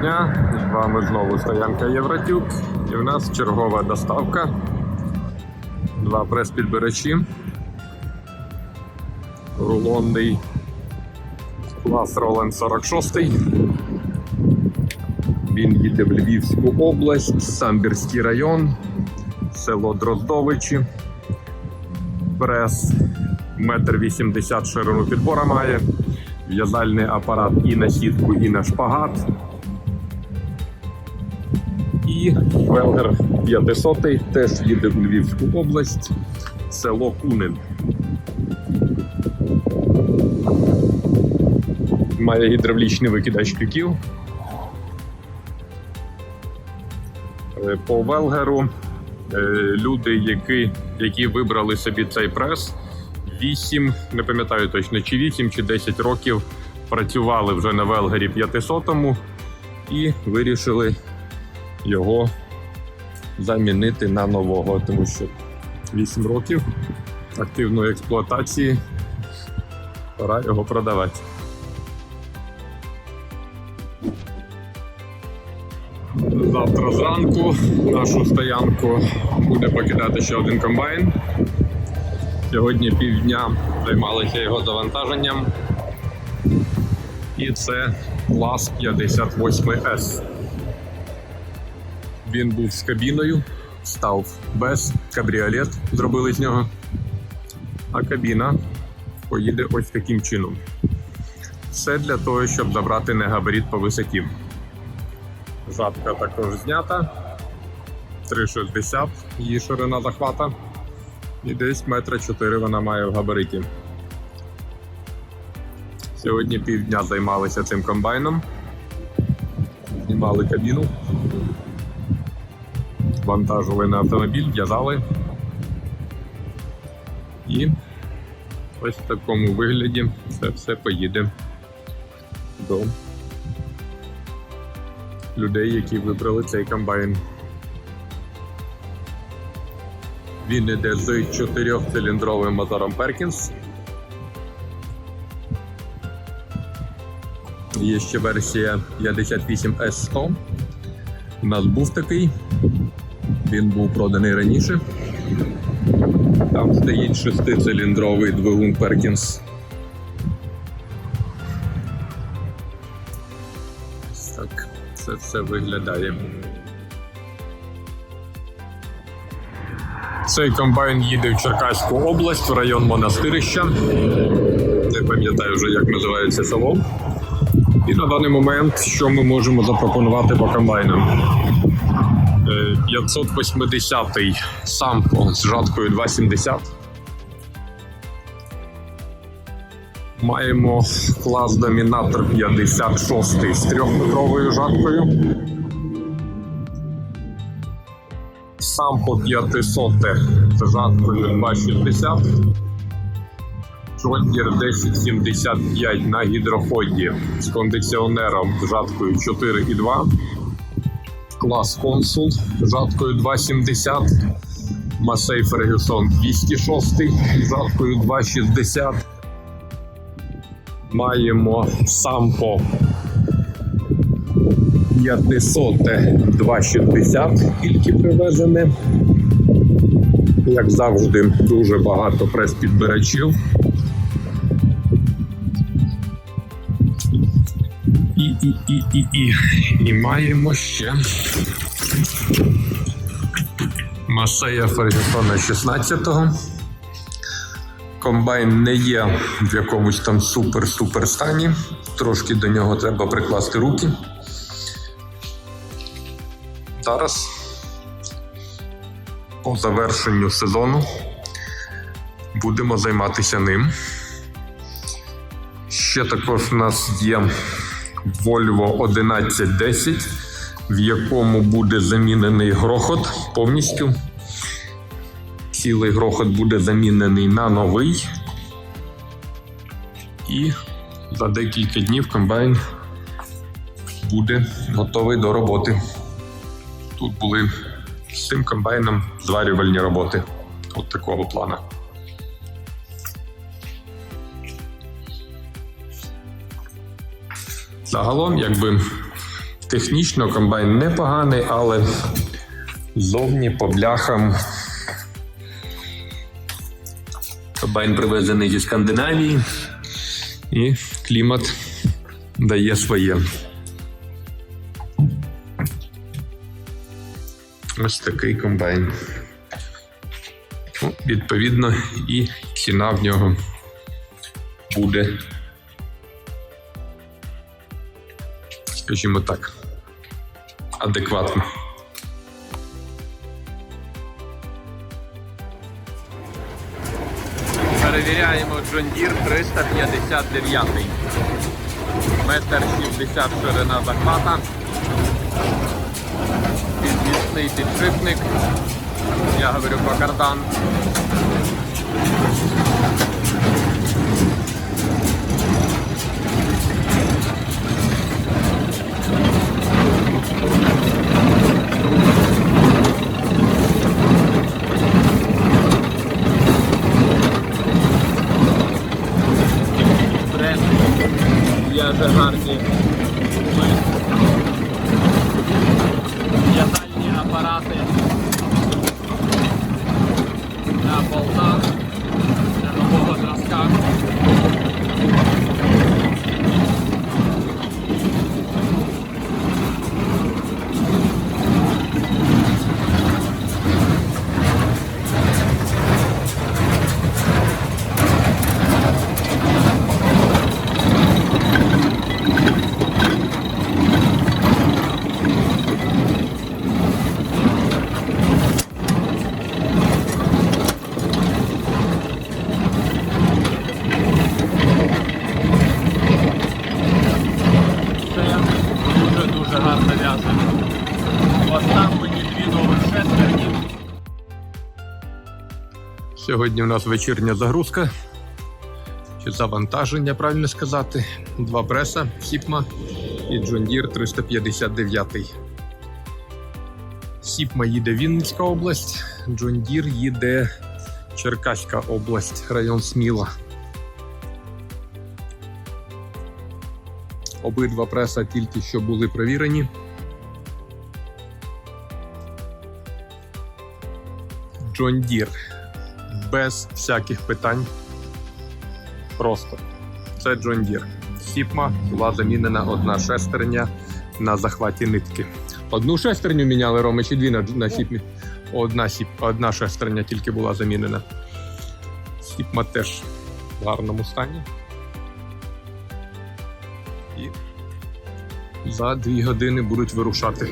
дня! З вами знову стоянка Євротюб. І в нас чергова доставка. Два прес-підбирачі. Рулонний клас Roland 46. Він їде в Львівську область, Самбірський район, село Дроздовичі. Прес метр вісімдесят ширину підбора має. В'язальний апарат і на сітку, і на шпагат. І Велгер 500 теж їде в Львівську область, село Кунин. Має гідравлічний викидач тюків. Е, По Велгеру е, люди, які, які вибрали собі цей прес, 8, не пам'ятаю точно, чи 8, чи 10 років працювали вже на Велгері 500 і вирішили його замінити на нового, тому що 8 років активної експлуатації пора його продавати. Завтра зранку нашу стоянку буде покидати ще один комбайн. Сьогодні півдня займалися його завантаженням. І це клас 58S. Він був з кабіною, став без кабріолет, зробили з нього. А кабіна поїде ось таким чином. Все для того, щоб забрати негабарит по висоті. Жатка також знята. 3,60 її ширина захвата. І десь метра 4 вона має в габариті. Сьогодні півдня займалися цим комбайном. Знімали кабіну. Вантажили на автомобіль, в'язали. І ось в такому вигляді це все поїде до людей, які вибрали цей комбайн. Він іде з 4-циліндровим мотором Perkins. Є ще версія 58S100. У нас був такий. Він був проданий раніше. Там стоїть 6-циліндровий двигун. Ось Так, це все виглядає. Цей комбайн їде в Черкаську область, в район Монастирища. Не пам'ятаю вже, як називається село. І на даний момент, що ми можемо запропонувати по комбайнам? Е, 580-й сампо з жаткою 270. Маємо клас домінатор 56 з 3-метровою жаткою. Сампо 500 з жаткою 260. Джондір 1075 на гідроході з кондиціонером з жаткою 4,2. Клас консул жаткою 270. Масей Фергюсон 206 з жаткою 260. Маємо сампо 500 260 тільки привезене. Як завжди, дуже багато прес-підбирачів. І, і, і, і, і. Маємо ще Масея Фергюсона 16-го. Комбайн не є в якомусь там супер-супер стані. Трошки до нього треба прикласти руки. Зараз по завершенню сезону будемо займатися ним. Ще також у нас є Volvo 1110, в якому буде замінений грохот повністю. Цілий грохот буде замінений на новий. І за декілька днів комбайн буде готовий до роботи. Тут були з цим комбайном зварювальні роботи. От такого плана. Загалом, якби Технічно комбайн непоганий, але зовні по бляхам. Комбайн привезений зі Скандинавії, і клімат дає своє. Ось такий комбайн. Ну, відповідно, і ціна в нього буде, скажімо так, адекватна. Перевіряємо Deere 359. Метр 60 ширина захвата. Підвісний підшипник. Я говорю про кардан. Я вже гарні. В'язальні Сьогодні у нас вечірня загрузка. Чи завантаження, правильно сказати. Два преса Сіпма і John Deere 359. Сіпма їде Вінницька область, John Deere їде Черкаська область, район Сміла. Обидва преса тільки що були провірені. John Deere. Без всяких питань. Просто. Це John Deere. Сіпма була замінена одна шестерня на захваті нитки. Одну шестерню міняли Роми чи дві на, сіпмі? Одна, сіп, одна шестерня тільки була замінена. Сіпма теж в гарному стані. І за дві години будуть вирушати.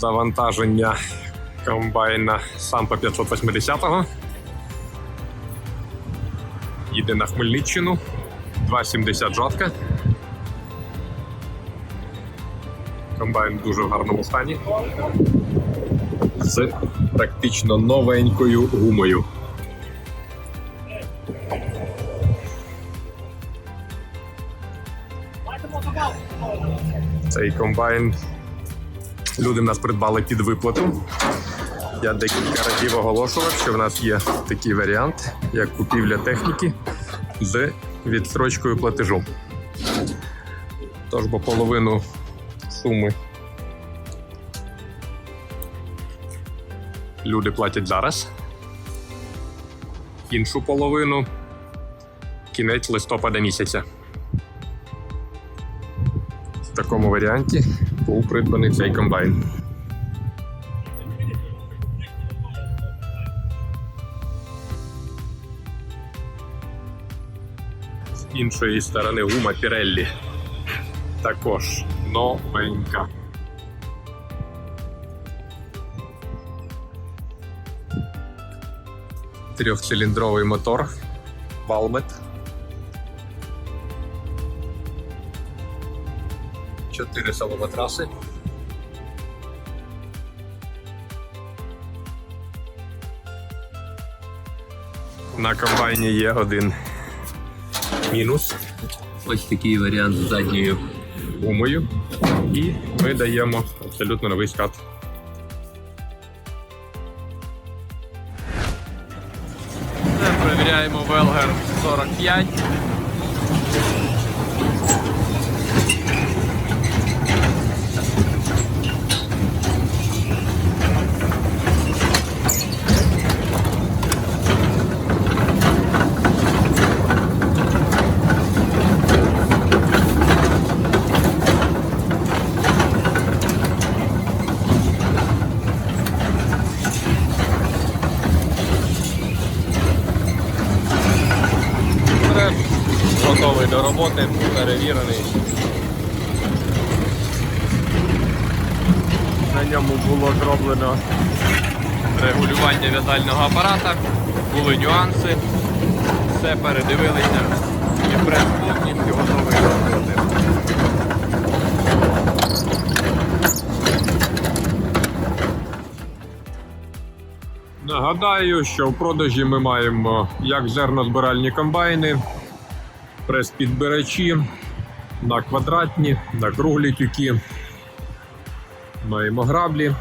Завантаження комбайна Сампа 580. Їде на Хмельниччину. 2,70 жатка. Комбайн дуже в гарному стані. З практично новенькою гумою. Цей комбайн люди в нас придбали під виплату. Я декілька разів оголошував, що в нас є такий варіант, як купівля техніки з відстрочкою платежу. Тож бо половину суми люди платять зараз. Іншу половину кінець листопада місяця. В такому варіанті був придбаний цей комбайн. З іншої сторони гума Pirelli. Також новенька. Трьохциліндровий мотор Valmet. Чотири соломотраси. На комбайні є один мінус. Ось такий варіант з задньою гумою. І ми даємо абсолютно новий скат. Це перевіряємо Велгер 45. Треп готовий до перевірений. На ньому було зроблено регулювання в'язального апарата, були нюанси, все передивилися і прес повністю готовий до. Нагадаю, що в продажі ми маємо як зернозбиральні комбайни, прес-підбирачі на квадратні, на круглі тюки. Маємо граблі.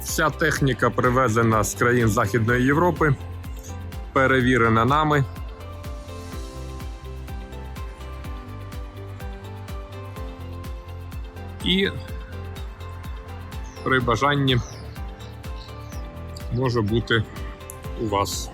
Вся техніка привезена з країн Західної Європи, перевірена нами. І при бажанні може бути у вас.